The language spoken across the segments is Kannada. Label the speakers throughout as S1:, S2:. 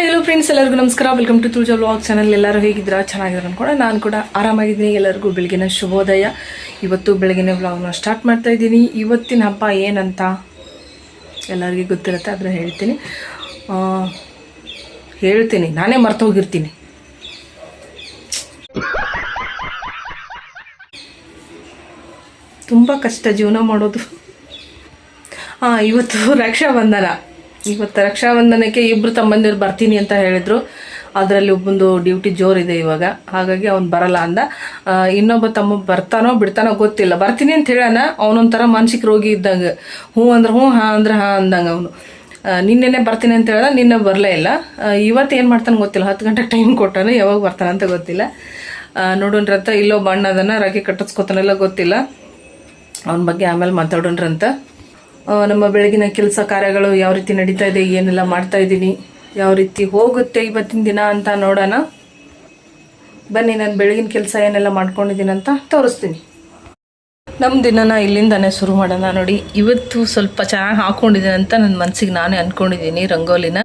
S1: ಹಾಯ್ ಹಲೋ ಫ್ರೆಂಡ್ಸ್ ಎಲ್ಲರಿಗೂ ನಮಸ್ಕಾರ. Welcome to Tuja vlog channel ಎಲ್ಲರೂ ಹೇಗಿದ್ದೀರಾ? ಚೆನ್ನಾಗಿದ್ದಾರೆ ಅನ್ಕೊಂಡು. ನಾನು ಕೂಡ ಆರಾಮಾಗಿದ್ದೀನಿ. ಎಲ್ಲರಿಗೂ ಬೆಳಗಿನ ಶುಭೋದಯ. ಇವತ್ತು ಬೆಳಗಿನ ವ್ಲಾಗ್ನ ಸ್ಟಾರ್ಟ್ ಮಾಡ್ತಾ ಇದ್ದೀನಿ. ಇವತ್ತಿನ ಹಬ್ಬ ಏನಂತ ಎಲ್ಲರಿಗೂ ಗೊತ್ತಿರುತ್ತೆ, ಆದರೆ ಹೇಳ್ತೀನಿ. ಹೇಳ್ತೀನಿ. ನಾನೇ ಮರ್ತೋಗಿರ್ತೀನಿ. ತುಂಬ ಕಷ್ಟ ಜೀವನ ಮಾಡೋದು. ಹಾಂ ಇವತ್ತು ರಕ್ಷಾಬಂಧನ ಇವತ್ತು ರಕ್ಷಾಬಂಧನಕ್ಕೆ ಇಬ್ಬರು ತಮ್ಮಂದಿರು ಬರ್ತೀನಿ ಅಂತ ಹೇಳಿದ್ರು. ಅದರಲ್ಲಿ ಒಬ್ಬಂದು ಡ್ಯೂಟಿ ಜೋರಿದೆ ಇವಾಗ. ಹಾಗಾಗಿ ಅವ್ನು ಬರಲ್ಲ ಅಂದ. ಇನ್ನೊಬ್ಬ ತಮ್ಮ ಬರ್ತಾನೋ ಬಿಡ್ತಾನೋ ಗೊತ್ತಿಲ್ಲ. ಬರ್ತೀನಿ ಅಂತ ಹೇಳೋಣ, ಅವನೊಂಥರ ಮಾನಸಿಕ ರೋಗಿ ಇದ್ದಂಗೆ. ಹ್ಞೂ ಅಂದ್ರೆ ಹ್ಞೂ, ಹಾಂ ಅಂದ್ರೆ ಹಾಂ ಅಂದಂಗೆ ಅವನು. ನಿನ್ನೆನೆ ಬರ್ತೀನಿ ಅಂತ ಹೇಳ್ದ ನಿನ್ನೆ ಬರಲೇ ಇಲ್ಲ. ಇವತ್ತು ಏನು ಮಾಡ್ತಾನೆ ಗೊತ್ತಿಲ್ಲ. ಹತ್ತು ಗಂಟೆಗೆ ಟೈಮ್ ಕೊಟ್ಟಾನೆ, ಯಾವಾಗ ಬರ್ತಾನೆ ಅಂತ ಗೊತ್ತಿಲ್ಲ. ನೋಡೋಣ್ರಂತ ಇಲ್ಲೋ ಬಣ್ಣ ಅದನ್ನು ರಾಗಿ ಕಟ್ಟಿಸ್ಕೊತಾನೆಲ್ಲ ಗೊತ್ತಿಲ್ಲ. ಅವನ ಬಗ್ಗೆ ಆಮೇಲೆ ಮಾತಾಡೋಣ್ರಂತ. ನಮ್ಮ ಬೆಳಗಿನ ಕೆಲಸ ಕಾರ್ಯಗಳು ಯಾವ ರೀತಿ ನಡೀತಾ ಇದೆ, ಏನೆಲ್ಲ ಮಾಡ್ತಾ ಇದ್ದೀನಿ, ಯಾವ ರೀತಿ ಹೋಗುತ್ತೆ ಇವತ್ತಿನ ದಿನ ಅಂತ ನೋಡೋಣ. ಬನ್ನಿ, ನಾನು ಬೆಳಗಿನ ಕೆಲಸ ಏನೆಲ್ಲ ಮಾಡ್ಕೊಂಡಿದ್ದೀನಿ ಅಂತ ತೋರಿಸ್ತೀನಿ. ನಮ್ಮ ದಿನನ ಇಲ್ಲಿಂದಾನೇ ಶುರು ಮಾಡೋಣ ನೋಡಿ. ಇವತ್ತು ಸ್ವಲ್ಪ ಚೆನ್ನಾಗಿ ಹಾಕೊಂಡಿದ್ದೀನಿ ಅಂತ ನನ್ನ ಮನಸ್ಸಿಗೆ ನಾನೇ ಅಂದ್ಕೊಂಡಿದ್ದೀನಿ ರಂಗೋಲಿನ.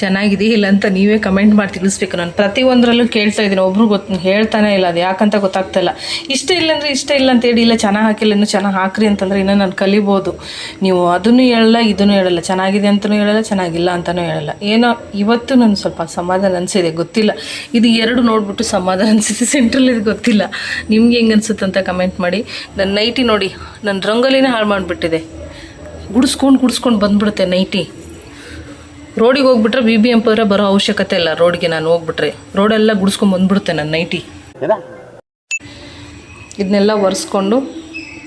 S1: ಚೆನ್ನಾಗಿದೆ ಇಲ್ಲ ಅಂತ ನೀವೇ ಕಮೆಂಟ್ ಮಾಡಿ ತಿಳಿಸ್ಬೇಕು. ನಾನು ಪ್ರತಿಯೊಂದರಲ್ಲೂ ಕೇಳ್ತಾ ಇದ್ದೀನಿ. ಒಬ್ರು ಗೊತ್ತು ಹೇಳ್ತಾನೆ ಇಲ್ಲ, ಅದು ಯಾಕಂತ ಗೊತ್ತಾಗ್ತಾ ಇಲ್ಲ. ಇಷ್ಟ ಇಲ್ಲ ಇಷ್ಟ ಇಲ್ಲ ಅಂತ ಹೇಳಿ, ಇಲ್ಲ ಚೆನ್ನಾಗಿ ಹಾಕಿಲ್ಲ, ಇನ್ನೂ ಚೆನ್ನಾಗಿ ಹಾಕ್ರಿ ಅಂತಂದ್ರೆ ಇನ್ನೂ ನಾನು ಕಲಿಬೋದು. ನೀವು ಅದನ್ನು ಹೇಳಲ್ಲ, ಇದನ್ನು ಹೇಳಲ್ಲ. ಚೆನ್ನಾಗಿದೆ ಅಂತಲೂ ಹೇಳಲ್ಲ, ಚೆನ್ನಾಗಿಲ್ಲ ಅಂತಲೂ ಹೇಳಲ್ಲ. ಏನೋ ಇವತ್ತು ನಾನು ಸ್ವಲ್ಪ ಸಮಾಧಾನ ಅನಿಸಿದೆ, ಗೊತ್ತಿಲ್ಲ. ಇದು ಎರಡು ನೋಡ್ಬಿಟ್ಟು ಸಮಾಧಾನ ಅನಿಸಿದೆ. ಸೆಂಟ್ರಲ್ ಇದು ಗೊತ್ತಿಲ್ಲ. ನಿಮ್ಗೆ ಹೆಂಗೆ ಅನ್ಸುತ್ತೆ ಅಂತ ಕಮೆಂಟ್ ಮಾಡಿ. ನನ್ನ ನೈಟಿ ನೋಡಿ ನನ್ನ ರಂಗೋಲಿನೇ ಹಾಳು ಮಾಡಿಬಿಟ್ಟಿದೆ. ಗುಡಿಸ್ಕೊಂಡು ಗುಡಿಸ್ಕೊಂಡು ಬಂದ್ಬಿಡುತ್ತೆ ನೈಟಿ. ರೋಡಿಗೆ ಹೋಗ್ಬಿಟ್ರೆ ಬಿ ಬಿ ಎಂಪರ ಬರೋ ಅವಶ್ಯಕತೆ ಇಲ್ಲ ರೋಡ್ಗೆ ನಾನು ಹೋಗ್ಬಿಟ್ರೆ. ರೋಡೆಲ್ಲ ಗುಡಿಸ್ಕೊಂಡು ಬಂದ್ಬಿಡುತ್ತೆ ನನ್ನ ನೈಟಿ. ಇದನ್ನೆಲ್ಲ ಒರೆಸ್ಕೊಂಡು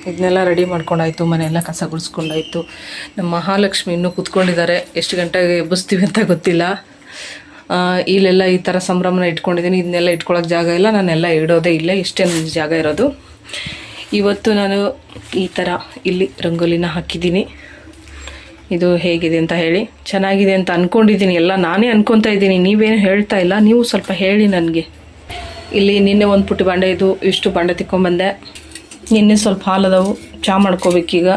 S1: ಇದನ್ನೆಲ್ಲ ರೆಡಿ ಮಾಡ್ಕೊಂಡಾಯ್ತು ಮನೆಯೆಲ್ಲ ಕಸ ಗುಡಿಸ್ಕೊಂಡಾಯ್ತು. ನಮ್ಮ ಮಹಾಲಕ್ಷ್ಮಿ ಇನ್ನೂ ಕೂತ್ಕೊಂಡಿದ್ದಾರೆ. ಎಷ್ಟು ಗಂಟೆಗೆ ಎಬ್ಬಿಸ್ತೀವಿ ಅಂತ ಗೊತ್ತಿಲ್ಲ. ಇಲ್ಲೆಲ್ಲ ಈ ಥರ ಸಂಭ್ರಮನ ಇಟ್ಕೊಂಡಿದ್ದೀನಿ. ಇದನ್ನೆಲ್ಲ ಇಟ್ಕೊಳ್ಳೋಕ್ಕೆ ಜಾಗ ಇಲ್ಲ. ನಾನೆಲ್ಲ ಇಡೋದೇ ಇಲ್ಲ ಇಷ್ಟೇ ಜಾಗ ಇರೋದು. ಇವತ್ತು ನಾನು ಈ ಥರ ಇಲ್ಲಿ ರಂಗೋಲಿನ ಹಾಕಿದ್ದೀನಿ. ಇದು ಹೇಗಿದೆ ಅಂತ ಹೇಳಿ. ಚೆನ್ನಾಗಿದೆ ಅಂತ ಅಂದ್ಕೊಂಡಿದ್ದೀನಿ ಎಲ್ಲ ನಾನೇ ಅಂದ್ಕೊತಾ ಇದ್ದೀನಿ. ನೀವೇನು ಹೇಳ್ತಾ ಇಲ್ಲ. ನೀವು ಸ್ವಲ್ಪ ಹೇಳಿ ನನಗೆ. ಇಲ್ಲಿ ನಿನ್ನೆ ಒಂದು ಪುಟ್ಟಿ ಬಾಂಡೆ ಇದು, ಇಷ್ಟು ಬಾಂಡೆ ತಿಕ್ಕೊಂಬಂದೆ ನಿನ್ನೆ ಸ್ವಲ್ಪ ಹಾಲದವು. ಚಾ ಮಾಡ್ಕೋಬೇಕೀಗ.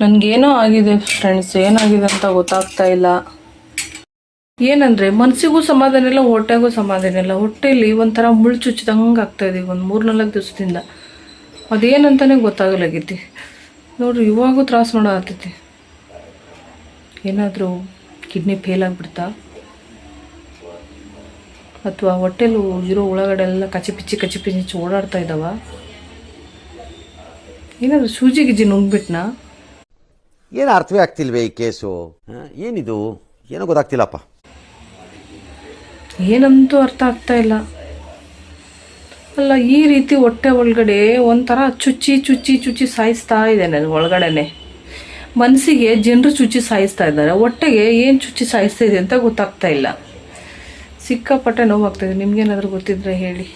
S1: ನನಗೇನೋ ಆಗಿದೆ ಫ್ರೆಂಡ್ಸ್ ಏನಾಗಿದೆ ಅಂತ ಗೊತ್ತಾಗ್ತಾ ಇಲ್ಲ. ಏನಂದರೆ ಮನ್ಸಿಗೂ ಸಮಾಧಾನ ಇಲ್ಲ, ಹೊಟ್ಟೆಗೂ ಸಮಾಧಾನ ಇಲ್ಲ. ಹೊಟ್ಟೆಯಲ್ಲಿ ಒಂಥರ ಮುಳ್ಳು ಚುಚ್ಚಿದಂಗೆ ಆಗ್ತಾಯಿದೆ ಒಂದು ಮೂರು ನಾಲ್ಕು ದಿವಸದಿಂದ. ಅದೇನಂತಾನೆ ಗೊತ್ತಾಗಲಾಗೈತಿ. ನೋಡ್ರಿ, ಇವಾಗೂ ತ್ರಾಸು ಆಗ್ತೈತಿ ಏನಾದರೂ ಕಿಡ್ನಿ ಫೇಲ್ ಆಗಿಬಿಡ್ತಾ? ಅಥವಾ ಹೊಟ್ಟೆಲು ಇರೋ ಒಳಗಡೆ ಎಲ್ಲ ಕಚಿ ಪಿಚ್ಚಿ ಕಚಿ ಪಿಚ್ಚಿ ಓಡಾಡ್ತಾ ಇದ್ದಾವ ಏನಾದರೂ ಸೂಜಿ ಗಿಜಿ ನುಂಗ್ಬಿಟ್ನಾ?
S2: ಏನು ಅರ್ಥವೇ ಆಗ್ತಿಲ್ವೇ ಈ ಕೇಸು? ಏನಿದು? ಏನೋ ಗೊತ್ತಾಗ್ತಿಲ್ಲಪ್ಪ.
S1: ಏನಂತೂ ಅರ್ಥ ಆಗ್ತಾ ಇಲ್ಲ. ಅಲ್ಲ, ಈ ರೀತಿ ಹೊಟ್ಟೆ ಒಳಗಡೆ ಒಂಥರ ಚುಚ್ಚಿ ಚುಚ್ಚಿ ಚುಚ್ಚಿ ಸಾಯಿಸ್ತಾ ಇದೆ ನನ್ನ ಒಳಗಡೆನೆ. ಮನಸ್ಸಿಗೆ ಜನರು ಚುಚ್ಚಿ ಸಾಯಿಸ್ತಾ ಇದ್ದಾರೆ. ಹೊಟ್ಟೆಗೆ ಏನು ಚುಚ್ಚಿ ಸಾಯಿಸ್ತಾ ಇದೆ ಅಂತ ಗೊತ್ತಾಗ್ತಾ ಇಲ್ಲ. ಸಿಕ್ಕಾಪಟ್ಟೆ ನೋವಾಗ್ತಾಯಿದೆ ನಿಮ್ಗೇನಾದರೂ ಗೊತ್ತಿದ್ರೆ ಹೇಳಿ.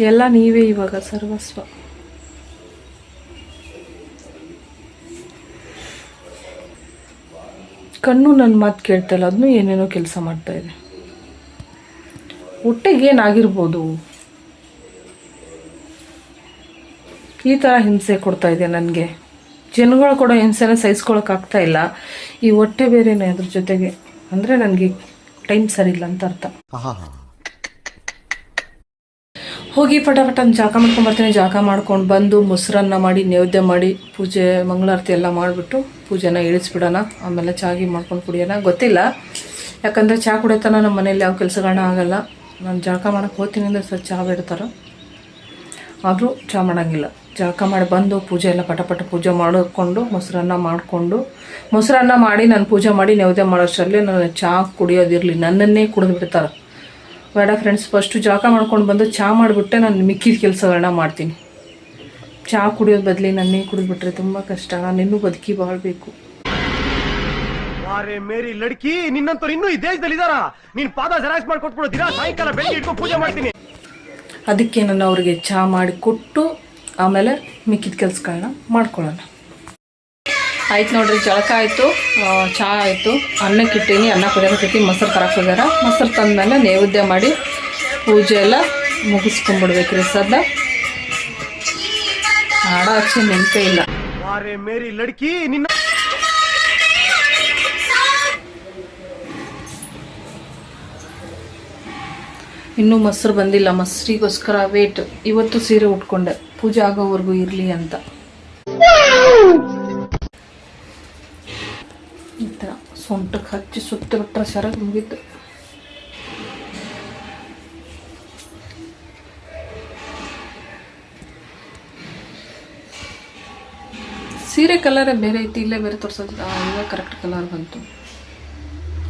S1: ಎಲ್ಲ ನೀವೇ ಇವಾಗ ಸರ್ವಸ್ವ. ಕಣ್ಣು ನನ್ನ ಮಾತು ಕೇಳ್ತಾ ಇಲ್ಲ. ಅದನ್ನು ಏನೇನೋ ಕೆಲಸ ಮಾಡ್ತಾ ಇದೆ. ಹೊಟ್ಟೆಗೆ ಏನಾಗಿರ್ಬೋದು? ಈ ಥರ ಹಿಂಸೆ ಕೊಡ್ತಾ ಇದೆ ನನಗೆ. ಜನಗಳು ಕೊಡೋ ಹಿಂಸೆನ ಸಹಿಸ್ಕೊಳಕ್ಕಾಗ್ತಾ ಇಲ್ಲ. ಈ ಹೊಟ್ಟೆ ಬೇರೆನೇ ಅದ್ರ ಜೊತೆಗೆ. ಅಂದರೆ ನನಗೆ ಟೈಮ್ ಸರಿ ಇಲ್ಲ ಅಂತ ಅರ್ಥ. ಹೋಗಿ ಪಟಾಪಟ ಜಾಕ ಮಾಡ್ಕೊಂಡು ಬರ್ತೀನಿ. ಜಾಕ ಮಾಡ್ಕೊಂಡು ಬಂದು ಮೊಸರನ್ನ ಮಾಡಿ, ನೈವೇದ್ಯ ಮಾಡಿ, ಪೂಜೆ, ಮಂಗಳಾರತಿ ಎಲ್ಲ ಮಾಡಿಬಿಟ್ಟು ಪೂಜೆನ ಇಳಿಸ್ಬಿಡೋಣ. ಆಮೇಲೆ ಚಾಗಿ ಮಾಡ್ಕೊಂಡು ಕುಡಿಯೋಣ. ಗೊತ್ತಿಲ್ಲ. ಯಾಕಂದರೆ ಚಹಾ ಕುಡಿಯೋತನ ನಮ್ಮ ಮನೇಲಿ ಯಾವ ಕೆಲಸಗಳನ್ನ ಆಗಲ್ಲ. ನಾನು ಜಾಕ ಮಾಡಕ್ಕೆ ಹೋಗ್ತೀನಿ ಅಂದರೆ ಸರ್ ಚಹಾ ಬಿಡ್ತಾರೆ. ಆದರೂ ಚಹಾ ಮಾಡೋಂಗಿಲ್ಲ. ಜಳಕ ಮಾಡಿ ಬಂದು ಪೂಜೆ ಎಲ್ಲ ಪಟಪಟ ಪೂಜೆ ಮಾಡಿಕೊಂಡು ಮೊಸರನ್ನ ಮಾಡಿಕೊಂಡು, ಮೊಸರನ್ನ ಮಾಡಿ ನಾನು ಪೂಜೆ ಮಾಡಿ ನೈವೇದ್ಯ ಮಾಡೋಷ್ಟರಲ್ಲಿ ನಾನು ಚಹಾ ಕುಡಿಯೋದಿರಲಿ. ನನ್ನನ್ನೇ ಕುಡಿದು ಬಿಡ್ತಾರೆ. ಬೇಡ ಫ್ರೆಂಡ್ಸ್ ಫಸ್ಟು ಜಳಕ ಮಾಡ್ಕೊಂಡು ಬಂದು ಚಹಾ ಮಾಡಿಬಿಟ್ಟೆ ನಾನು ಮಿಕ್ಕಿದ ಕೆಲಸಗಳನ್ನ ಮಾಡ್ತೀನಿ. ಚಹಾ ಕುಡಿಯೋದು ಬದಲಿ ನನ್ನೇ ಕುಡಿದ್ಬಿಟ್ರೆ ತುಂಬ ಕಷ್ಟ ನಾನು ಇನ್ನೂ ಬದುಕಿ ಬಾಳ್ಬೇಕು
S3: ಮೇರಿ ಲಡ್ಕಿ ನಿನ್ನಂತವ್ರು ಇನ್ನೂ ಈ ದೇಶದಲ್ಲಿ ಇದಾರ ನೀನ್ ಪಾದ ಜೆರಾಕ್ಸ್ ಮಾಡಿ ಕೊಟ್ಬಿಡು ದಿನ ಸಾಯಂಕಾಲ ಬೆಳಿಗ್ಗೆ ಇಟ್ಕೊಂಡು ಪೂಜೆ ಮಾಡ್ತೀನಿ.
S1: ಅದಕ್ಕೆ ನಾನು ಅವರಿಗೆ ಚಹಾ ಮಾಡಿ ಕೊಟ್ಟು ಆಮೇಲೆ ಮಿಕ್ಕಿದ ಕೆಲಸಗಳನ್ನ ಮಾಡ್ಕೊಳ್ಳೋಣ. ಆಯ್ತು ನೋಡ್ರಿ ಜಳಕ ಆಯಿತು ಚಹಾ ಆಯಿತು ಅನ್ನಕ್ಕೆ ಇಟ್ಟೀನಿ ಅನ್ನ ಕುದಿಯಕತ್ತಿ ಮೊಸರು ತರಕ್ಕೆ ಹೋಗ್ಯಾರ ಮೊಸರು ತಂದಮೇಲೆ ನೈವೇದ್ಯ ಮಾಡಿ ಪೂಜೆ ಎಲ್ಲ ಮುಗಿಸ್ಕೊಂಡ್ಬಿಡ್ಬೇಕ್ರಿ ಸದ್ದ. ಹಾಡ ಹಚ್ಚಿ ನೆನಪೇ ಇಲ್ಲ.
S3: ಮೇರಿ ಲಡ್ಕಿ ನಿನ್ನ
S1: ಇನ್ನೂ ಮೊಸರು ಬಂದಿಲ್ಲ ಮೊಸರಿಗೋಸ್ಕರ ವೇಟ್ ಇವತ್ತು ಸೀರೆ ಉಟ್ಕೊಂಡೆ ಪೂಜೆ ಆಗೋವರೆಗೂ ಇರಲಿ ಅಂತ. ಸೊಂಟಕ್ಕೆ ಹಚ್ಚಿ ಸುತ್ತ ಬಿಟ್ರೆ ಮುಗಿತು. ಸೀರೆ ಕಲರೇ ಬೇರೆ ಐತಿ, ಇಲ್ಲೇ ಬೇರೆ ತೋರಿಸೋದಿಲ್ಲ ಕರೆಕ್ಟ್ ಕಲರ್ ಬಂತು.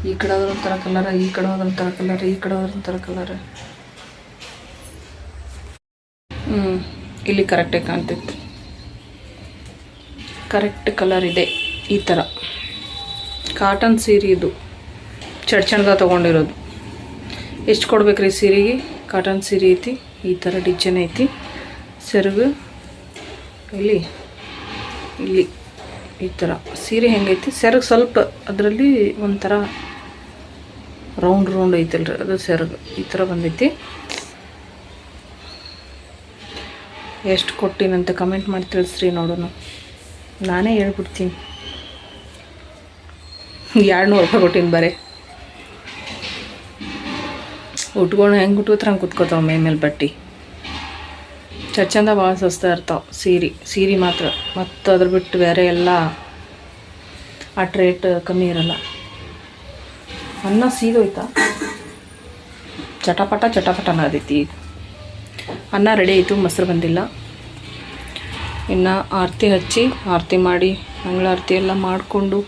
S1: ಈ ಕಡೆ ಹೋದ್ರೆ ಒಂಥರ ಕಲರ್ ಈ ಕಡೆ ಹೋದ್ರೆ ಒಂಥರ ಕಲರ್ ಈ ಕಡೆ ಹೋದ್ರೆ ಒಂಥರ ಕಲರ್ ಹ್ಞೂ ಇಲ್ಲಿ ಕರೆಕ್ಟಾಗಿ ಕಾಣ್ತಿತ್ತು. ಕರೆಕ್ಟ್ ಕಲರ್ ಇದೆ ಈ ಥರ ಕಾಟನ್ ಸೀರೆ ಇದು. ಚಡ್ಚಣ್ದ ತೊಗೊಂಡಿರೋದು. ಎಷ್ಟು ಕೊಡ್ಬೇಕ್ರಿ ಸೀರೆಗೆ? ಕಾಟನ್ ಸೀರೆ ಐತಿ, ಈ ಥರ ಡಿಸೈನ್ ಐತಿ. ಸೆರಗು, ಇಲ್ಲಿ ಇಲ್ಲಿ, ಈ ಥರ ಸೀರೆ ಹೆಂಗೈತಿ ಸೆರಗು ಸ್ವಲ್ಪ ಅದರಲ್ಲಿ ಒಂಥರ ರೌಂಡ್ ರೌಂಡ್ ಐತಲ್ರಿ, ಅದು ಸೆರಗು. ಈ ಥರ ಬಂದೈತಿ. ಎಷ್ಟು ಕೊಟ್ಟಿನಂತ ಕಮೆಂಟ್ ಮಾಡಿ ತಿಳಿಸ್ರಿ ನೋಡೋಣ. ನಾನೇ ಹೇಳ್ಬಿಡ್ತೀನಿ. ಎರಡು ನೂರು ರೂಪಾಯಿ ಕೊಟ್ಟಿನಿ ಬರೀ. ಉಟ್ಕೊಂಡು ಹೆಂಗೆ ಉಟ್ಕೋತ್ರ ಹಂಗೆ ಕುತ್ಕೋತಾವ ಮೈ ಮೇಲೆ ಬಟ್ಟೆ. ಚರ್ಚಂದ ಭಾಳ ಸಸ್ತಾ ಇರ್ತಾವೆ ಸೀರೆ ಸೀರೆ ಮಾತ್ರ. ಮತ್ತು ಅದ್ರ ಬಿಟ್ಟು ಬೇರೆ ಎಲ್ಲ ಅಟ್ ರೇಟ್ ಕಮ್ಮಿ ಇರಲ್ಲ. ಅನ್ನ ಸೀದೋಯ್ತಾ ಚಟಪಟ ಚಟಪಟ ಅನ್ನೋದೈತಿ ಅನ್ನ ರೆಡಿ ಆಯಿತು, ಮೊಸರು ಬಂದಿಲ್ಲ. ಇನ್ನು ಆರತಿ ಹಚ್ಚಿ, ಆರತಿ ಮಾಡಿ, ಮಂಗಳಾರತಿ ಎಲ್ಲ ಮಾಡಿಕೊಂಡು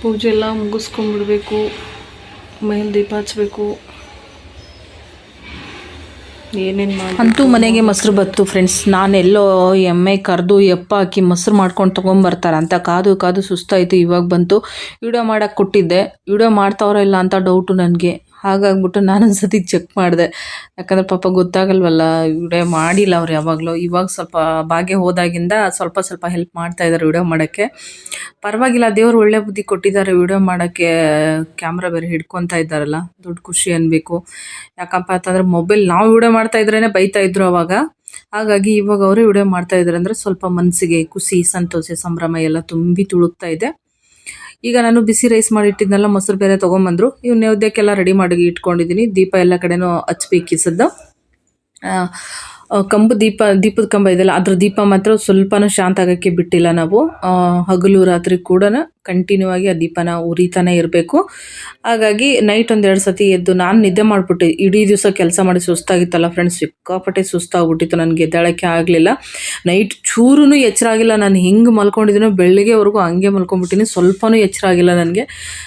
S1: ಪೂಜೆ ಎಲ್ಲ ಮುಗಿಸ್ಕೊಂಡ್ಬಿಡ್ಬೇಕು, ಮೇಲೆ ದೀಪ ಹಚ್ಬೇಕು. ಏನೇನು ಅಂತೂ ಮನೆಗೆ ಮೊಸರು ಬತ್ತು ಫ್ರೆಂಡ್ಸ್ ನಾನೆಲ್ಲೋ ಎಮ್ಮೆ ಕರೆದು ಎಪ್ಪ ಹಾಕಿ ಮೊಸರು ಮಾಡ್ಕೊಂಡು ತೊಗೊಂಬರ್ತಾರೆ ಅಂತ ಕಾದು ಕಾದು ಸುಸ್ತಾಯಿತು, ಇವಾಗ ಬಂತು. ವಿಡಿಯೋ ಮಾಡೋಕ್ಕೆ ಕೊಟ್ಟಿದ್ದೆ. ವಿಡಿಯೋ ಮಾಡ್ತಾವ್ರ ಇಲ್ಲ ಅಂತ ಡೌಟು ನನಗೆ. ಹಾಗಾಗ್ಬಿಟ್ಟು ನಾನೊಂದು ಸತಿ ಚೆಕ್ ಮಾಡಿದೆ. ಯಾಕಂದ್ರೆ ಪಾಪ ಗೊತ್ತಾಗಲ್ವಲ್ಲ, ವಿಡಿಯೋ ಮಾಡಿಲ್ಲ ಅವ್ರು ಯಾವಾಗಲೂ. ಇವಾಗ ಸ್ವಲ್ಪ ಬಾಗೆ ಹೋದಾಗಿಂದ ಸ್ವಲ್ಪ ಸ್ವಲ್ಪ ಹೆಲ್ಪ್ ಮಾಡ್ತಾ ಇದ್ದಾರೆ ವಿಡಿಯೋ ಮಾಡೋಕ್ಕೆ. ಪರವಾಗಿಲ್ಲ, ದೇವ್ರು ಒಳ್ಳೆ ಬುದ್ಧಿ ಕೊಟ್ಟಿದ್ದಾರೆ ವಿಡಿಯೋ ಮಾಡೋಕ್ಕೆ. ಕ್ಯಾಮ್ರಾ ಬೇರೆ ಹಿಡ್ಕೊತಾ ಇದ್ದಾರಲ್ಲ, ದೊಡ್ಡ ಖುಷಿ ಅನ್ಬೇಕು. ಯಾಕಪ್ಪ ಅಂತಂದ್ರೆ ಮೊಬೈಲ್ ನಾವು ವಿಡಿಯೋ ಮಾಡ್ತಾ ಇದ್ರೇನೆ ಬೈತಾ ಇದ್ರು ಅವಾಗ. ಹಾಗಾಗಿ ಇವಾಗ ಅವರೇ ವಿಡಿಯೋ ಮಾಡ್ತಾ ಇದ್ದಾರೆ ಅಂದ್ರೆ ಸ್ವಲ್ಪ ಮನಸ್ಸಿಗೆ ಖುಷಿ, ಸಂತೋಷ, ಸಂಭ್ರಮ ಎಲ್ಲ ತುಂಬಿ ತುಳುಕ್ತಾ ಇದೆ. ಈಗ ನಾನು ಬಿಸಿ ರೈಸ್ ಮಾಡಿ ಇಟ್ಟಿದ್ನೆಲ್ಲ, ಮೊಸರು ಬೇರೆ ತೊಗೊಂಬಂದ್ರು. ಇವು ನೈವೇದ್ಯಕ್ಕೆಲ್ಲ ರೆಡಿ ಮಾಡಿ ಇಟ್ಕೊಂಡಿದ್ದೀನಿ ದೀಪ ಎಲ್ಲ ಕಡೆನೂ ಹಚ್ಬೇಕಿಸದ್ದು ಕಂಬು ದೀಪ, ದೀಪದ ಕಂಬ ಇದೆಯಲ್ಲ ಅದ್ರ ದೀಪ ಮಾತ್ರ ಸ್ವಲ್ಪನೂ ಶಾಂತ ಆಗೋಕ್ಕೆ ಬಿಟ್ಟಿಲ್ಲ ನಾವು. ಹಗಲು ರಾತ್ರಿ ಕೂಡ ಕಂಟಿನ್ಯೂ ಆಗಿ ಆ ದೀಪನ ಉರಿತಾನೆ ಇರಬೇಕು. ಹಾಗಾಗಿ ನೈಟ್ ಒಂದೆರಡು ಸತಿ ಎದ್ದು ನಾನು ನಿದ್ದೆ ಮಾಡಿಬಿಟ್ಟೆ ಇಡೀ ದಿವಸ ಕೆಲಸ ಮಾಡಿ ಸುಸ್ತಾಗಿತ್ತಲ್ಲ ಫ್ರೆಂಡ್ಸ್ ಸಿಕ್ಕಾಪಟ್ಟೆ ಸುಸ್ತಾಗ್ಬಿಟ್ಟಿತ್ತು ನನಗೆ. ಎದ್ದಾಳಕ್ಕೆ ಆಗಲಿಲ್ಲ. ನೈಟ್ ಚೂರೂ ಎಚ್ಚರ ಆಗಿಲ್ಲ. ನಾನು ಹಿಂಗೆ ಮಲ್ಕೊಂಡಿದ್ದೀನೋ ಬೆಳಗ್ಗೆವರೆಗೂ ಹಂಗೆ ಮಲ್ಕೊಂಡ್ಬಿಟ್ಟಿನಿ. ಸ್ವಲ್ಪನೂ ಎಚ್ಚರ ಆಗಿಲ್ಲ ನನಗೆ.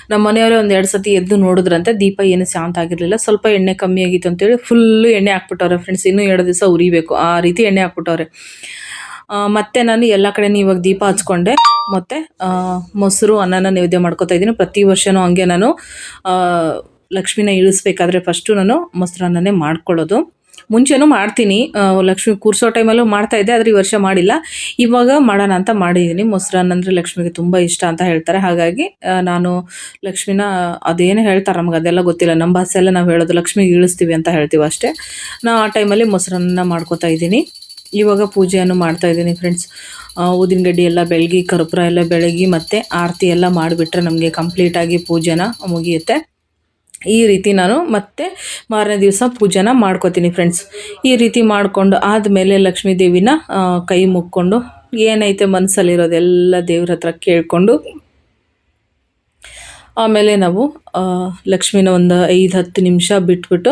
S1: ನಮ್ಮ ಮನೆಯವರೇ ಒಂದು ಎರಡು ಸತಿ ಎದ್ದು ನೋಡಿದ್ರಂತೆ. ದೀಪ ಏನು ಶಾಂತ ಆಗಿರಲಿಲ್ಲ. ಸ್ವಲ್ಪ ಎಣ್ಣೆ ಕಮ್ಮಿ ಆಗಿತ್ತು ಅಂತೇಳಿ ಫುಲ್ಲು ಎಣ್ಣೆ ಹಾಕ್ಬಿಟ್ಟವ್ರೆ ಫ್ರೆಂಡ್ಸ್ ಇನ್ನೂ ಎರಡು ದಿವಸ ಉರಿಬೇಕು. ಆ ರೀತಿ ಎಣ್ಣೆ ಹಾಕ್ಬಿಟ್ಟವ್ರೆ. ಮತ್ತೆ ನಾನು ಎಲ್ಲ ಕಡೆನೂ ಇವಾಗ ದೀಪ ಹಚ್ಕೊಂಡೆ. ಮತ್ತೆ ಮೊಸರು, ಅನ್ನನ ನೈವೇದ್ಯ ಮಾಡ್ಕೊತಾ ಇದ್ದೀನಿ. ಪ್ರತಿ ವರ್ಷನೂ ಹಂಗೆ ನಾನು ಲಕ್ಷ್ಮಿನ ಇಳಿಸ್ಬೇಕಾದ್ರೆ ಫಸ್ಟು ನಾನು ಮೊಸರನ್ನನೇ ಮಾಡ್ಕೊಳ್ಳೋದು. ಮುಂಚೆನೂ ಮಾಡ್ತೀನಿ. ಲಕ್ಷ್ಮಿ ಕೂರಿಸೋ ಟೈಮಲ್ಲೂ ಮಾಡ್ತಾ ಇದ್ದೆ, ಆದರೆ ಈ ವರ್ಷ ಮಾಡಿಲ್ಲ. ಇವಾಗ ಮಾಡೋಣ ಅಂತ ಮಾಡಿದ್ದೀನಿ. ಮೊಸರನ್ನ ಅಂದರೆ ಲಕ್ಷ್ಮಿಗೆ ತುಂಬ ಇಷ್ಟ ಅಂತ ಹೇಳ್ತಾರೆ. ಹಾಗಾಗಿ ನಾನು ಲಕ್ಷ್ಮಿನ ಅದೇನು ಹೇಳ್ತಾರೆ ನಮ್ಗೆ, ಅದೆಲ್ಲ ಗೊತ್ತಿಲ್ಲ. ನಮ್ಮ ಭಾಷೆಲ್ಲ ನಾವು ಹೇಳೋದು ಲಕ್ಷ್ಮಿಗೆ ಇಳಿಸ್ತೀವಿ ಅಂತ ಹೇಳ್ತೀವಿ ಅಷ್ಟೇ. ನಾ ಆ ಟೈಮಲ್ಲಿ ಮೊಸರನ್ನ ಮಾಡ್ಕೊತಾ ಇದ್ದೀನಿ. ಇವಾಗ ಪೂಜೆಯನ್ನು ಮಾಡ್ತಾ ಇದ್ದೀನಿ ಫ್ರೆಂಡ್ಸ್ ಊದಿನ ಗಡ್ಡಿ ಎಲ್ಲ ಬೆಳಗ್ಗೆ ಕರ್ಪೂರ ಎಲ್ಲ ಬೆಳಗ್ಗೆ ಮತ್ತು ಆರತಿ ಎಲ್ಲ ಮಾಡಿಬಿಟ್ರೆ ನಮಗೆ ಕಂಪ್ಲೀಟಾಗಿ ಪೂಜೆನ ಮುಗಿಯುತ್ತೆ. ಈ ರೀತಿ ನಾನು ಮತ್ತೆ ಮಾರನೇ ದಿವಸ ಪೂಜೆನ ಮಾಡ್ಕೋತೀನಿ ಫ್ರೆಂಡ್ಸ್ ಈ ರೀತಿ ಮಾಡಿಕೊಂಡು ಆದಮೇಲೆ ಲಕ್ಷ್ಮೀ ದೇವಿನ ಕೈ ಮುಕ್ಕೊಂಡು ಏನೈತೆ ಮನಸ್ಸಲ್ಲಿರೋದೆಲ್ಲ ದೇವ್ರ ಹತ್ರ ಕೇಳಿಕೊಂಡು ಆಮೇಲೆ ನಾವು ಲಕ್ಷ್ಮಿನ ಒಂದು ಐದು ಹತ್ತು ನಿಮಿಷ ಬಿಟ್ಬಿಟ್ಟು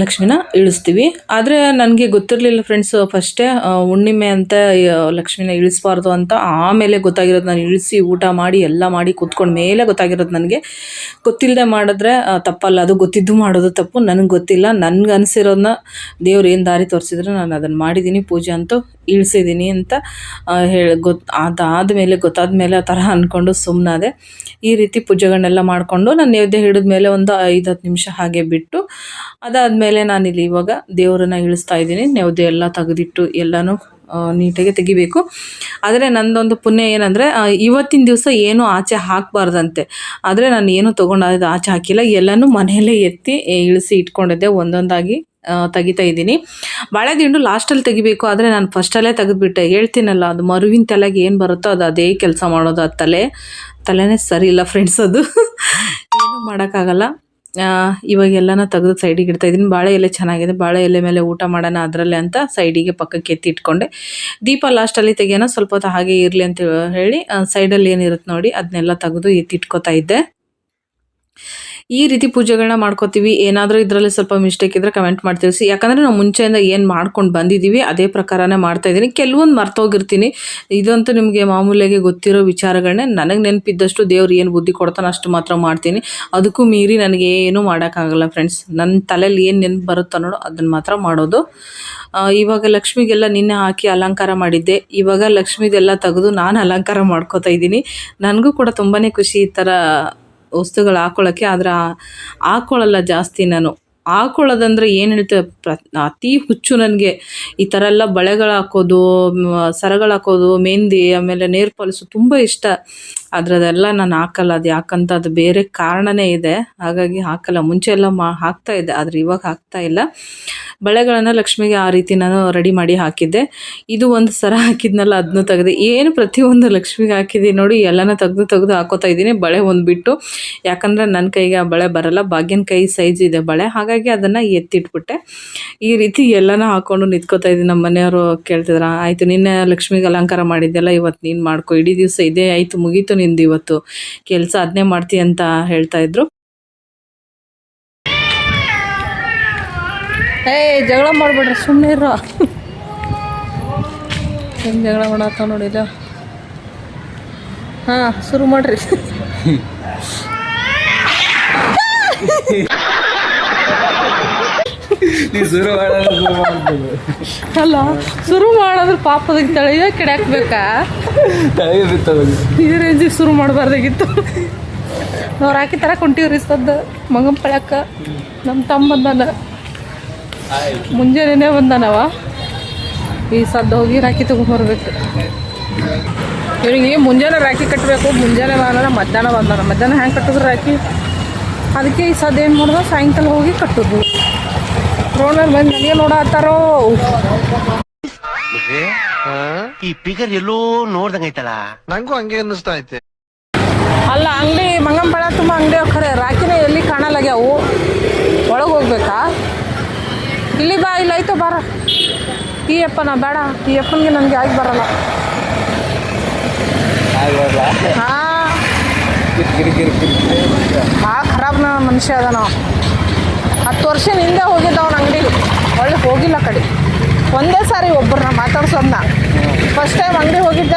S1: ಲಕ್ಷ್ಮಿನ ಇಳಿಸ್ತೀವಿ. ಆದರೆ ನನಗೆ ಗೊತ್ತಿರಲಿಲ್ಲ ಫ್ರೆಂಡ್ಸ್ ಫಸ್ಟೇ ಹುಣ್ಣಿಮೆ ಅಂತ ಲಕ್ಷ್ಮಿನ ಇಳಿಸ್ಬಾರ್ದು ಅಂತ ಆಮೇಲೆ ಗೊತ್ತಾಗಿರೋದು ನಾನು ಇಳಿಸಿ ಊಟ ಮಾಡಿ ಎಲ್ಲ ಮಾಡಿ ಕೂತ್ಕೊಂಡ ಮೇಲೆ ಗೊತ್ತಾಗಿರೋದು ನನಗೆ. ಗೊತ್ತಿಲ್ಲದೆ ಮಾಡಿದ್ರೆ ತಪ್ಪಲ್ಲ, ಅದು ಗೊತ್ತಿದ್ದು ಮಾಡೋದು ತಪ್ಪು, ನನಗೆ ಗೊತ್ತಿಲ್ಲ. ನನಗೆ ಅನಿಸಿರೋದನ್ನ ದೇವ್ರು ಏನು ದಾರಿ ತೋರಿಸಿದ್ರೆ ನಾನು ಅದನ್ನು ಮಾಡಿದ್ದೀನಿ ಪೂಜೆ ಅಂತೂ ಇಳಿಸಿದ್ದೀನಿ ಅಂತ ಹೇಳಿ ಗೊತ್ತು ಅದಾದಮೇಲೆ ಗೊತ್ತಾದ ಮೇಲೆ ಆ ಥರ ಅಂದ್ಕೊಂಡು ಸುಮ್ಮನಾದೆ ಈ ರೀತಿ ಪೂಜೆಗಳನ್ನೆಲ್ಲ ಮಾಡಿಕೊಂಡು ನಾನು ನೈವೇದ್ಯ ಹಿಡಿದ ಮೇಲೆ ಒಂದು ಐದು ಹತ್ತು ನಿಮಿಷ ಹಾಗೆ ಬಿಟ್ಟು ಅದಾದಮೇಲೆ ನಾನಿಲ್ಲಿ ಇವಾಗ ದೇವರನ್ನ ಇಳಿಸ್ತಾ ಇದ್ದೀನಿ. ನೆವದು ಎಲ್ಲ ತೆಗೆದಿಟ್ಟು ಎಲ್ಲನೂ ನೀಟಾಗಿ ತೆಗಿಬೇಕು. ಆದರೆ ನಂದೊಂದು ಪುಣ್ಯ ಏನಂದರೆ ಇವತ್ತಿನ ದಿವಸ ಏನೂ ಆಚೆ ಹಾಕಬಾರ್ದಂತೆ. ಆದರೆ ನಾನು ಏನು ತೊಗೊಂಡು ಆಚೆ ಹಾಕಿಲ್ಲ. ಎಲ್ಲನೂ ಮನೆಯಲ್ಲೇ ಎತ್ತಿ ಇಳಿಸಿ ಇಟ್ಕೊಂಡಿದ್ದೆ. ಒಂದೊಂದಾಗಿ ತೆಗಿತಾ ಇದ್ದೀನಿ. ಬಾಳೆದಿಂಡು ಲಾಸ್ಟಲ್ಲಿ ತೆಗಿಬೇಕು. ಆದರೆ ನಾನು ಫಸ್ಟಲ್ಲೇ ತೆಗೆದುಬಿಟ್ಟೆ. ಹೇಳ್ತೀನಲ್ಲ, ಅದು ಮರುವಿನ ತಲೆಗೆ ಏನು ಬರುತ್ತೋ ಅದು ಅದೇ ಕೆಲಸ ಮಾಡೋದು. ಆ ತಲೆ, ತಲೆನೇ ಸರಿ ಇಲ್ಲ ಫ್ರೆಂಡ್ಸ್ ಅದು. ಏನೂ ಮಾಡೋಕ್ಕಾಗಲ್ಲ. ಇವಾಗ ಎಲ್ಲನ ತೆಗೆದು ಸೈಡಿಗೆ ಇಡ್ತಾ ಇದ್ದೀನಿ ಬಾಳೆ ಎಲೆ ಚೆನ್ನಾಗಿದೆ. ಬಾಳೆ ಎಲೆ ಮೇಲೆ ಊಟ ಮಾಡೋಣ ಅದರಲ್ಲೇ ಅಂತ ಸೈಡಿಗೆ ಪಕ್ಕಕ್ಕೆ ಎತ್ತಿ ಇಟ್ಕೊಂಡೆ. ದೀಪ ಲಾಸ್ಟಲ್ಲಿ ತೆಗೆಯೋಣ. ಸ್ವಲ್ಪ ಹೊತ್ತು ಹಾಗೆ ಇರಲಿ ಅಂತ ಹೇಳಿ ಸೈಡಲ್ಲಿ ಏನಿರುತ್ತೆ ನೋಡಿ ಅದನ್ನೆಲ್ಲ ತೆಗೆದು ಎತ್ತಿಟ್ಕೋತಾ ಇದ್ದೆ. ಈ ರೀತಿ ಪೂಜೆಗಳನ್ನ ಮಾಡ್ಕೋತೀವಿ, ಏನಾದರೂ ಇದರಲ್ಲಿ ಸ್ವಲ್ಪ ಮಿಸ್ಟೇಕ್ ಇದ್ರೆ ಕಮೆಂಟ್ ಮಾಡಿ ತಿಳಿಸಿ ಯಾಕಂದರೆ ನಾವು ಮುಂಚೆಯಿಂದ ಏನು ಮಾಡ್ಕೊಂಡು ಬಂದಿದ್ದೀವಿ ಅದೇ ಪ್ರಕಾರನೇ ಮಾಡ್ತಾ ಇದ್ದೀನಿ. ಕೆಲವೊಂದು ಮರ್ತೋಗಿರ್ತೀನಿ. ಇದಂತೂ ನಿಮಗೆ ಮಾಮೂಲಿಯಾಗಿ ಗೊತ್ತಿರೋ ವಿಚಾರಗಳನ್ನೇ ನನಗೆ ನೆನಪಿದ್ದಷ್ಟು ದೇವ್ರು ಏನು ಬುದ್ಧಿ ಕೊಡ್ತಾನೆ ಅಷ್ಟು ಮಾತ್ರ ಮಾಡ್ತೀನಿ. ಅದಕ್ಕೂ ಮೀರಿ ನನಗೆ ಏನೂ ಮಾಡೋಕ್ಕಾಗಲ್ಲ ಫ್ರೆಂಡ್ಸ್ ನನ್ನ ತಲೆಯಲ್ಲಿ ಏನು ನೆನಪು ಬರುತ್ತೋ ನೋಡು ಅದನ್ನು ಮಾತ್ರ ಮಾಡೋದು. ಇವಾಗ ಲಕ್ಷ್ಮಿಗೆಲ್ಲ ನಿನ್ನೆ ಹಾಕಿ ಅಲಂಕಾರ ಮಾಡಿದ್ದೆ. ಇವಾಗ ಲಕ್ಷ್ಮಿದೆಲ್ಲ ತೆಗೆದು ನಾನು ಅಲಂಕಾರ ಮಾಡ್ಕೋತಾ ಇದ್ದೀನಿ. ನನಗೂ ಕೂಡ ತುಂಬಾ ಖುಷಿ ಈ ಥರ ವಸ್ತುಗಳು ಹಾಕೊಳ್ಳೋಕ್ಕೆ, ಆದರೆ ಹಾಕೊಳ್ಳಲ್ಲ ಜಾಸ್ತಿ ನಾನು. ಹಾಕೊಳ್ಳೋದಂದ್ರೆ ಏನು ಹೇಳ್ತೇವೆ ಪ್ರ, ಅತಿ ಹುಚ್ಚು ನನಗೆ. ಈ ಥರ ಎಲ್ಲ ಬಳೆಗಳು ಹಾಕೋದು ಸರಗಳು ಹಾಕೋದು, ಮೆಹಂದಿ, ಆಮೇಲೆ ನೇರ್ ಪಾಲಿಸು ತುಂಬ ಇಷ್ಟ. ಆದರೆ ಅದೆಲ್ಲ ನಾನು ಹಾಕಲ್ಲ, ಅದು ಯಾಕಂತ ಅದು ಬೇರೆ ಕಾರಣನೇ ಇದೆ. ಹಾಗಾಗಿ ಹಾಕಲ್ಲ. ಮುಂಚೆ ಎಲ್ಲ ಮಾ, ಹಾಕ್ತಾ ಇದ್ದೆ, ಆದ್ರೆ ಇವಾಗ ಹಾಕ್ತಾ ಇಲ್ಲ. ಬಳೆಗಳನ್ನು ಲಕ್ಷ್ಮಿಗೆ ಆ ರೀತಿ ನಾನು ರೆಡಿ ಮಾಡಿ ಹಾಕಿದ್ದೆ. ಇದು ಒಂದು ಸರ ಹಾಕಿದ್ನಲ್ಲ ಅದನ್ನು ತೆಗೆದೆ. ಏನು ಪ್ರತಿಯೊಂದು ಲಕ್ಷ್ಮಿಗೆ ಹಾಕಿದ್ದೀನಿ ನೋಡಿ, ಎಲ್ಲನ ತೆಗೆದು ತೆಗೆದು ಹಾಕೋತಾ ಇದ್ದೀನಿ. ಬಳೆ ಒಂದು ಬಿಟ್ಟು ಯಾಕಂದರೆ ನನ್ನ ಕೈಗೆ ಆ ಬಳೆ ಬರಲ್ಲ, ಭಾಗ್ಯನ ಕೈ ಸೈಜ್ ಇದೆ ಬಳೆ. ಹಾಗಾಗಿ ಅದನ್ನು ಎತ್ತಿಟ್ಬಿಟ್ಟೆ. ಈ ರೀತಿ ಎಲ್ಲನ ಹಾಕೊಂಡು ನಿಂತ್ಕೋತಾ ಇದ್ದೀನಿ. ನಮ್ಮ ಮನೆಯವರು ಕೇಳ್ತಿದ್ರ, ಆಯಿತು, ನಿನ್ನೆ ಲಕ್ಷ್ಮಿಗೆ ಅಲಂಕಾರ ಮಾಡಿದ್ದೆಲ್ಲ ಇವತ್ತು ನೀನು ಮಾಡ್ಕೊ, ಇಡೀ ದಿವಸ ಇದೇ, ಆಯಿತು, ಮುಗೀತು ನಿಂದು ಇವತ್ತು ಕೆಲಸ ಅದನ್ನೇ ಮಾಡ್ತೀಯ ಅಂತ ಹೇಳ್ತಾ ಇದ್ರು. ಏ ಜಗಳ ಮಾಡ್ಬೇಡ್ರಿ ಸುಮ್ಮನೆ ಇರೋ ಏನು ಜಗಳ ಮಾಡತ್ತ ನೋಡಿದ ಹಾ ಶುರು ಮಾಡ್ರಿ. ಅಲ್ಲ ಶುರು ಮಾಡಿದ್ರೆ ಪಾಪದಾಗ ತಳೆಯ ಕೆಡಾಕ್ಬೇಕಾ ಈ ರೇಂಜಿಗೆ ಶುರು ಮಾಡಬಾರ್ದಾಗಿತ್ತು. ನಾವು ರಾಕಿ ತರ ಕೊಂಟಿವ್ರಿ ಸದ್ದ ಮಂಗಂ ಪಳ್ಯಾಕ. ನಮ್ಮ ತಮ್ಮ ಬಂದಾನ. ಮುಂಜಾನೆನೇ ಬಂದಾನವ. ಈ ಸದ್ದ ಹೋಗಿ ರಾಖಿ ತಗೊಂಡ್ಬರ್ಬೇಕು ಇವ್ರಿಗೆ ಮುಂಜಾನೆ ರಾಕಿ ಕಟ್ಟಬೇಕು ಮುಂಜಾನೆ ಬಂದಾನ ಮಧ್ಯಾಹ್ನ ಬಂದಾನ. ಮಧ್ಯಾಹ್ನ ಹೆಂಗೆ ಕಟ್ಟಿದ್ರು ರಾಕಿ ಅದಕ್ಕೆ ಈ ಸದ್ದ ಏನು ಮಾಡ್ದ? ಸಾಯಂಕಾಲ ಹೋಗಿ ಕಟ್ಟೋದು. ರೋಡ್ನಲ್ಲಿ ಬಂದು ನನಗೆ ನೋಡತ್ತಾರೋ
S3: ಈ ಪಿಗರ್ ಎಲ್ಲೋ ನೋಡ್ದಂಗೈತಲ್ಲ
S4: ನಂಗೂ ಹಂಗೆ ಅನ್ನಿಸ್ತಾ ಐತೆ.
S1: ಅಲ್ಲ ಅಂಗಡಿ ಮಂಗಂಪಳ ತುಂಬ ಅಂಗಡಿ ಖರೆ ರಾಕಿನೇ ಎಲ್ಲಿ ಕಾಣಲಾಗ್ಯಾವು ಒಳಗೆ ಹೋಗ್ಬೇಕಾ? ಇಲ್ಲಿ ಬಾ ಇಲ್ಲ ಐತೋ ಬಾರ. ಈ ಅಪ್ಪನ ಬೇಡ. ಈ ಅಪ್ಪನಿಗೆ ನನಗೆ ಆಗಿ ಬರಲ್ಲ. ಹಾಂ. ಭಾಳ ಖರಾಬ್ನ ಮನುಷ್ಯ ಅದ ನಾವು. ಹತ್ತು ವರ್ಷ ಹಿಂದೆ ಹೋಗಿದ್ದ ಅವ್ನ ಅಂಗಡಿಗೆ ಒಳ್ಳೆ ಹೋಗಿಲ್ಲ ಕಡೆ. ಒಂದೇ ಸಾರಿ ಒಬ್ಬರನ್ನ ಮಾತಾಡ್ಸೋದನ್ನ ಫಸ್ಟ್ ಟೈಮ್ ಅಂಗಡಿ ಹೋಗಿದ್ದ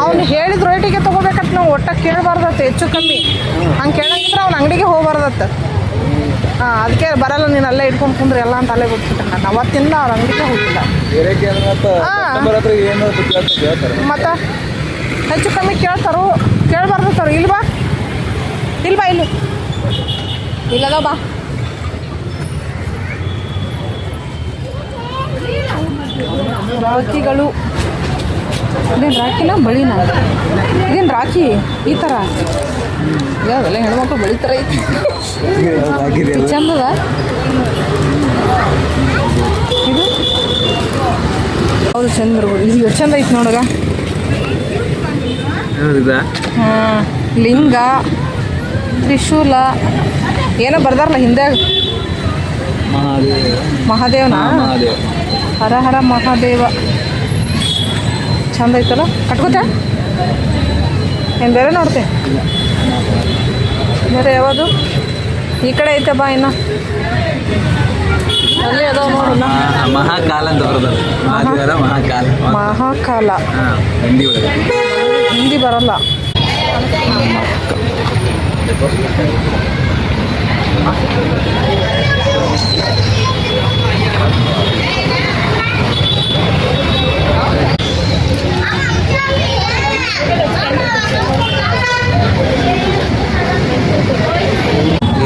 S1: ಅವ್ನು ಹೇಳಿದ ರೇಟಿಗೆ ತೊಗೋಬೇಕಂತ ನಾವು ಒಟ್ಟ ಕೇಳಬಾರ್ದತ್ತ ಹೆಚ್ಚು ಕಮ್ಮಿ. ಹಂಗೆ ಕೇಳಂಗಿದ್ರೆ ಅವ್ನ ಅಂಗಡಿಗೆ ಹೋಗ್ಬಾರ್ದತ್ತ ಹಾಂ ಅದಕ್ಕೆ ಬರಲ್ಲ ನೀನು ಅಲ್ಲೇ ಇಟ್ಕೊಂಡು ಕುಂದ್ರೆ ಎಲ್ಲ ಅಂತ ಅಲ್ಲೇ ಬಿಟ್ಬಿಟ್ಟೆ ನಾನು. ಅವತ್ತಿಂದ ಅವ್ರ ಅಂಗಡಿಗೆ ಹೋಗಿಲ್ಲ. ಮತ್ತು? ಹೆಚ್ಚು ಕಮ್ಮಿ ಕೇಳ್ತಾರೋ ಕೇಳಬಾರ್ದು ಇಲ್ವಾ? ಇಲ್ವಾ ಇಲ್ಲಿ ಇಲ್ಲಿ? ಇಲ್ಲದ ಬಾ ರಾಖಿಗಳು. ಇದೇನು ರಾಖಿನ? ಬಳಿನ? ಇದೇನು ರಾಖಿ? ಈ ಥರ ಯಾವೆಲ್ಲ ಹೆಣ್ಮಕ್ಳು ಬಳಿ ತರ ಐತಿ. ಚಂದದ? ಇದು? ಹೌದು ಚಂದ ಇರ್ಬೋದು. ಇದು ಎಷ್ಟು ಚಂದ ಐತಿ ನೋಡಗ. ಲಿಂಗ ತ್ರಿಶೂಲ. ಏನೋ ಬರ್ದಾರಲ್ಲ ಹಿಂದೆ? ಮಹಾದೇವನ? ಹರ ಹರ ಮಹಾದೇವ. ಚಂದ ಐತಲ್ಲ? ಕಟ್ಕೋತ ಏನು ಬೇರೆ ನೋಡ್ತೆ? ಬೇರೆ ಯಾವುದು? ಈ ಕಡೆ ಐತೆ ಬಾ ಇನ್ನು. ಅಲ್ಲಿ ಅದಾವ ನೋಡೋಣ
S5: ಮಹಾಕಾಲ ಅಂತ ಮಹಾಕಾಲ.
S1: ಮಹಾಕಾಲ.
S5: ಹಿಂದಿ
S1: ಹಿಂದಿ ಬರಲ್ಲ.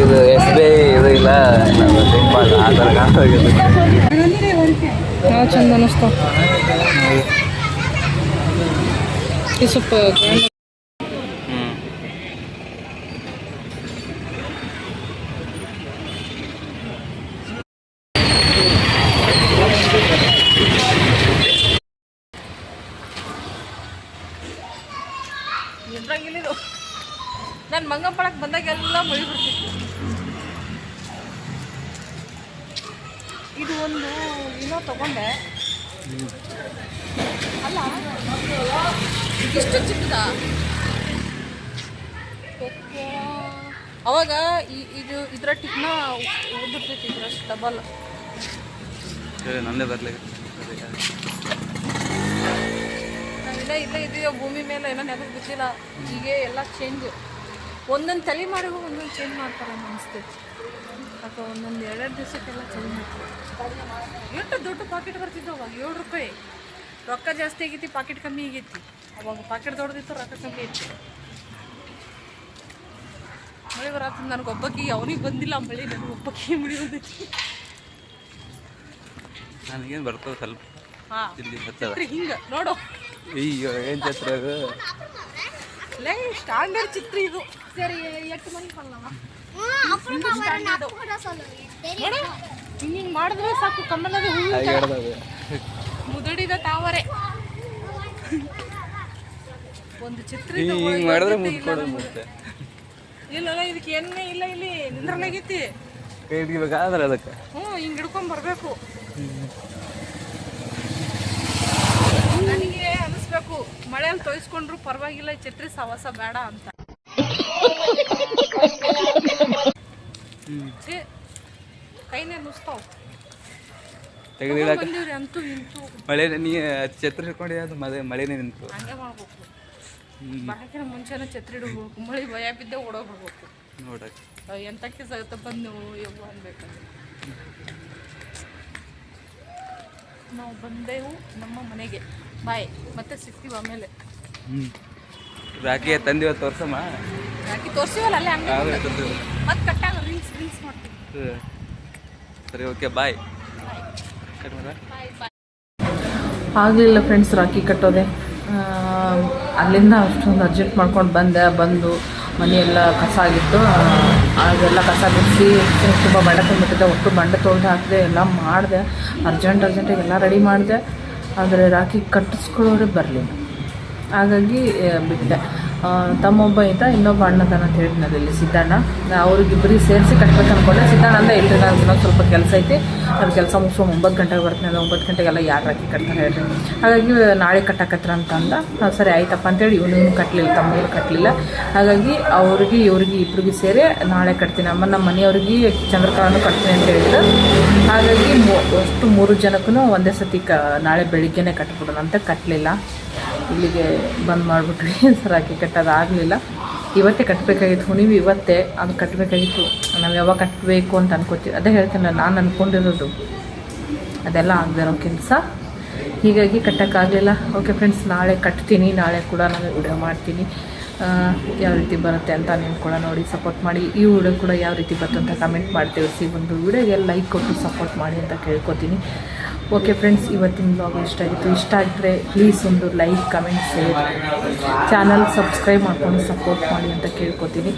S5: ಇದು ಎಸ್ ಬಿ ಐ ಇದು ಇಲ್ಲ. ಸಿಂಪಲ್ ಆ ಥರ ಕಾಣೋಗಿದೆ
S1: ಹಾಂ ಚಂದ ಅನ್ನಿಸ್ತಾವ ಇದು ಸ್ವಲ್ಪ grand ನಾನು ಮಂಗಂಪಳಕ್ಕೆ ಬಂದಾಗೆಲ್ಲ ಮಳೆ ಬರ್ತಿತ್ತು ಇದು ಒಂದು ಏನೋ ತಗೊಂಡೆ ಅಲ್ಲ ಇಷ್ಟು ಚಿಕ್ಕದ ಅವಾಗ ಈ- ಇದು ಇದರ ಟಿಕ್ನ ಡಬಲ್
S5: ನಂದೇ ಬರ್ಲಿ.
S1: ಇಲ್ಲ ಇಲ್ಲೇ ಭೂಮಿ ಮೇಲೆ ಏನೋ ನೆನಪು ಬಿದ್ದಿಲ್ಲ. ಈಗ ಎಲ್ಲ ಚೇಂಜ್ ಒಂದೊಂದು ತಲೆಮಾರಿಗೂ ಒಂದೊಂದು ಚೇಂಜ್ ಮಾಡ್ತಾರೆ ಅನಿಸ್ತೈತಿ ಅಥವಾ ಒಂದೊಂದು ಎರಡೆರಡು ದಿವಸಕ್ಕೆಲ್ಲ ಚೇಂಜ್ ಮಾಡ್ತಾರೆ. ಎಷ್ಟು ದೊಡ್ಡ ಪಾಕೆಟ್ ಬರ್ತಿದ್ದು ಅವಾಗ? ಏಳು ರೂಪಾಯಿ. ರೊಕ್ಕ ಜಾಸ್ತಿ ಆಗೈತಿ ಪಾಕೆಟ್ ಕಮ್ಮಿ ಆಗೈತಿ. ಅವಾಗ ಪಾಕೆಟ್ ದೊಡ್ಡದಿತ್ತು, ರೊಕ್ಕ ಕಮ್ಮಿ ಐತಿ ಮಳೆ ಬರತ್ತ ನನಗೆ ಒಬ್ಬಕ್ಕಿ ಅವನಿಗೆ ಬಂದಿಲ್ಲ ಮಳೆ ನನಗೆ ಒಬ್ಬಕ್ಕಿ ಮಳೆ
S5: ನನಗೇನು ಬರ್ತದೆ ಸ್ವಲ್ಪ ಇಲ್ಲಿ
S1: ಹಿಂಗೆ ನೋಡು.
S5: ಅಯ್ಯೋ ಏನು ಚಿತ್ರ ಇದು
S1: ಲೇ ಸ್ಟ್ಯಾಂಡರ್ಡ್ ಚಿತ್ರ ಇದು. ಸರಿ ಎಷ್ಟು ಮನೆ ನೋಡು ಹಿಂಗ ಮಾಡಿದ್ರೆ ಸಾಕು ಕಮಲದ ಮುದಡಿದ ಮುದುಡಿದ ತಾವರೆ. ಒಂದು ಚಿತ್ರ
S5: ಮಾಡಿದ್ರೆ
S1: ಮುಗಿದು
S5: ಮತ್ತೆ.
S1: ಇಲ್ಲ ಇದಕ್ಕೆ ಎಣ್ಣೆ ಇಲ್ಲ ಇಲ್ಲಿ ನಿಂದ್ರಲಾಗೈತಿ
S5: ಕೈ ಹಿಡಿಬೇಕಾದ್ರೆ ಅದಕ್ಕೆ.
S1: ಹ್ಞೂ ಹಿಂಗ್ ಹಿಡ್ಕೊಂಡ್ ಬರಬೇಕು. ನನಗೆ ಅನಿಸ್ಬೇಕು ಮಳೆಯಲ್ಲಿ ತೊಯ್ಸ್ಕೊಂಡ್ರು ಪರವಾಗಿಲ್ಲ ಈ ಛತ್ರಿ ಸವಾಸ ಬೇಡ ಅಂತ. ಕೈನೇ ನುಸ್ತಾವ್.
S5: ತೆಗೆದಿಡಕ್ಕೆ?
S1: ಬಂದಿವ್ರಿ ಅಂತೂ ಇಂತೂ.
S5: ಮಳೆ ನೀ ಛತ್ರ ಹಿಡ್ಕೊಂಡು ಅದು ಮಳೆ ಮಳೆನೇ ನಿಂತು.
S1: ಹಂಗೆ ಮಾಡ್ಬೇಕು. ಬರಕಿನ ಮುಂಚೆನ ಛತ್ರಿ ಹಿಡ್ಬೇಕು ಮಳೆ ಭಯ ಬಿದ್ದೆ ಓಡೋಗ್ಬಿಡ್ಬೇಕು
S5: ನೋಡಕ್ಕೆ
S1: ಎಂತಕ್ಕೆ ಸಗತ ಬಂದು ಯವ್ವ ಅನ್ಬೇಕಂದ್ರೆ. ನಾವು ಬಂದೆವು ನಮ್ಮ ಮನೆಗೆ. ಬಾಯ್. ಮತ್ತೆ ಸಿಗ್ತೀವಿ ಆಮೇಲೆ.
S5: ರಾಕಿ ರಾಖಿ ತಂದಿವ ತೋರ್ಸಮ್ಮ.
S1: ರಾಕಿ ತೋರ್ಸಿವಲ್ಲ ಅಲ್ಲೇ ಹಂಗೆ ಮತ್ತೆ ಕಟ್ಟಾಗ ರೀಲ್ಸ್ ರೀಲ್ಸ್ ಮಾಡ್ತೀವಿ
S5: ಸರಿ ಓಕೆ ಬಾಯ್ ಬಾಯ್
S1: ಆಗಲಿಲ್ಲ ಫ್ರೆಂಡ್ಸ್ ರಾಖಿ ಕಟ್ಟೋದೆ. ಆ, ಅಲ್ಲಿಂದ ಅಷ್ಟೊಂದು ಅಡ್ಜಸ್ಟ್ ಮಾಡ್ಕೊಂಡು ಬಂದೆ, ಬಂದು ಮನೆಯೆಲ್ಲ ಕಸ ಆಗಿತ್ತು. ಅದೆಲ್ಲ ಕಸ ಬಿಡಿಸಿ ತುಂಬ ಬಂಡೆ ತುಂಬಿಟ್ಟಿದ್ದೆ ಒಟ್ಟು ಬಂಡೆ ತೊಳೆದು ಹಾಕಿದೆ, ಎಲ್ಲ ಮಾಡಿದೆ. ಅರ್ಜೆಂಟ್ ಅರ್ಜೆಂಟಾಗಿ ಎಲ್ಲ ರೆಡಿ ಮಾಡಿದೆ. ಆದರೆ ರಾಖಿ ಕಟ್ಟಿಸ್ಕೊಳ್ಳೋರೆ ಬರಲಿಲ್ಲ. ಹಾಗಾಗಿ ಬಿಟ್ಟೆ. ತಮ್ಮೊಬ್ಬ ಇಂತ ಇನ್ನೊಬ್ಬ ಅಣ್ಣದನ ಅಂತ ಹೇಳಿದ್ನಲ್ಲ ಇಲ್ಲಿ ಸಿದ್ದಣ್ಣ. ಅವ್ರಿಗಿಬ್ಬರಿಗೆ ಸೇರಿಸಿ ಕಟ್ಬೇಕು ಅನ್ಕೊಂಡೆ ಸಿದ್ದಣ್ಣ ಅಂದ ಇಲ್ರಿ ನಾನು ಇನ್ನೊಂದು ಸ್ವಲ್ಪ ಕೆಲಸ ಐತಿ. ಅದು ಕೆಲಸ ಮುಗಿಸೋ ಒಂಬತ್ತು ಗಂಟೆಗೆ ಬರ್ತೀನಿ. ಅಲ್ಲ ಒಂಬತ್ತು ಗಂಟೆಗೆಲ್ಲ ಯಾರು ರಾಕಿ ಕಟ್ತಾರೆ ಹೇಳ್ರಿ. ಹಾಗಾಗಿ ನಾಳೆ ಕಟ್ಟಕತ್ರ ಅಂತ ಅಂದ ಸರಿ ಆಯ್ತಪ್ಪ ಅಂತೇಳಿ ಇವನು ಕಟ್ಟಲಿಲ್ಲ ತಮ್ಮಗೂ ಕಟ್ಟಲಿಲ್ಲ ಹಾಗಾಗಿ ಅವ್ರಿಗೆ, ಇವ್ರಿಗೆ ಇಬ್ಬರಿಗೆ ಸೇರಿ ನಾಳೆ ಕಟ್ತೀನಿ. ಅಮ್ಮ, ನಮ್ಮ ಮನೆಯವ್ರಿಗೆ ಚಂದ್ರಕಾಲನೂ ಕಟ್ತೀನಿ ಅಂತ ಹೇಳಿದ್ರು. ಹಾಗಾಗಿ ಅಷ್ಟು ಮೂರು ಜನಕ್ಕೂ ಒಂದೇ ಸತಿ ನಾಳೆ ಬೆಳಿಗ್ಗೆನೇ ಕಟ್ಬಿಡೋಣ ಅಂತ ಕಟ್ಟಲಿಲ್ಲ ಇಲ್ಲಿಗೆ ಬಂದ್ ಸರ್ ಕಟ್ಟೋದು ಆಗಲಿಲ್ಲ. ಇವತ್ತೇ ಕಟ್ಟಬೇಕಾಗಿತ್ತು ಹುಣಿವಿ ಇವತ್ತೇ ಅದು ಕಟ್ಟಬೇಕಾಗಿತ್ತು ನಾವು ಯಾವಾಗ ಕಟ್ಟಬೇಕು ಅಂತ ಅನ್ಕೋತೀವಿ. ಅದೇ ಹೇಳ್ತೀನಿ, ನಾನು ಅಂದ್ಕೊಂಡಿರೋದು ಅದೆಲ್ಲ ಆಗದಿರೋ ಕೆಲಸ. ಹೀಗಾಗಿ ಕಟ್ಟೋಕ್ಕಾಗಲಿಲ್ಲ ಓಕೆ ಫ್ರೆಂಡ್ಸ್ ನಾಳೆ ಕಟ್ತೀನಿ. ನಾಳೆ ಕೂಡ ನಾನು ವಿಡಿಯೋ ಮಾಡ್ತೀನಿ. ಯಾವ ರೀತಿ ಬರುತ್ತೆ ಅಂತ ನೀವು ಕೂಡ ನೋಡಿ ಸಪೋರ್ಟ್ ಮಾಡಿ. ಈ ವಿಡಿಯೋ ಕೂಡ ಯಾವ ರೀತಿ ಬರುತ್ತೆ ಅಂತ ಕಮೆಂಟ್ ಮಾಡ್ತೀವಿ ತಿಳಿಸಿ. ಒಂದು ವಿಡಿಯೋಗೆ ಲೈಕ್ ಕೊಟ್ಟು ಸಪೋರ್ಟ್ ಮಾಡಿ ಅಂತ ಕೇಳ್ಕೊತೀನಿ. ಓಕೆ ಫ್ರೆಂಡ್ಸ್ ಇವತ್ತಿನ ಬ್ಲಾಗ್ ಇಷ್ಟ ಆಗಿತ್ತು. ಇಷ್ಟ ಆಗಿದ್ರೆ ಪ್ಲೀಸ್ ಒಂದು like comment share channel subscribe ಮಾಡ್ಕೊಂಡು ಸಪೋರ್ಟ್ ಮಾಡಿ ಅಂತ ಕೇಳ್ಕೊತೀನಿ.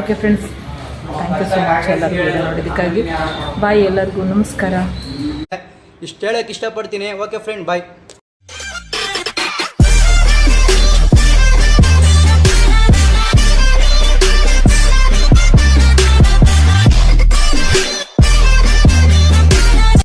S1: Okay friends thank you so much ಎಲ್ಲರಿಗೂ ನೋಡಿ ನೋಡೋದಕ್ಕಾಗಿ ಬಾಯ್ ಎಲ್ಲರಿಗೂ, ನಮಸ್ಕಾರ.
S6: ಇಷ್ಟು ಹೇಳಕ್ಕೆ ಇಷ್ಟಪಡ್ತೀನಿ. Okay friend bye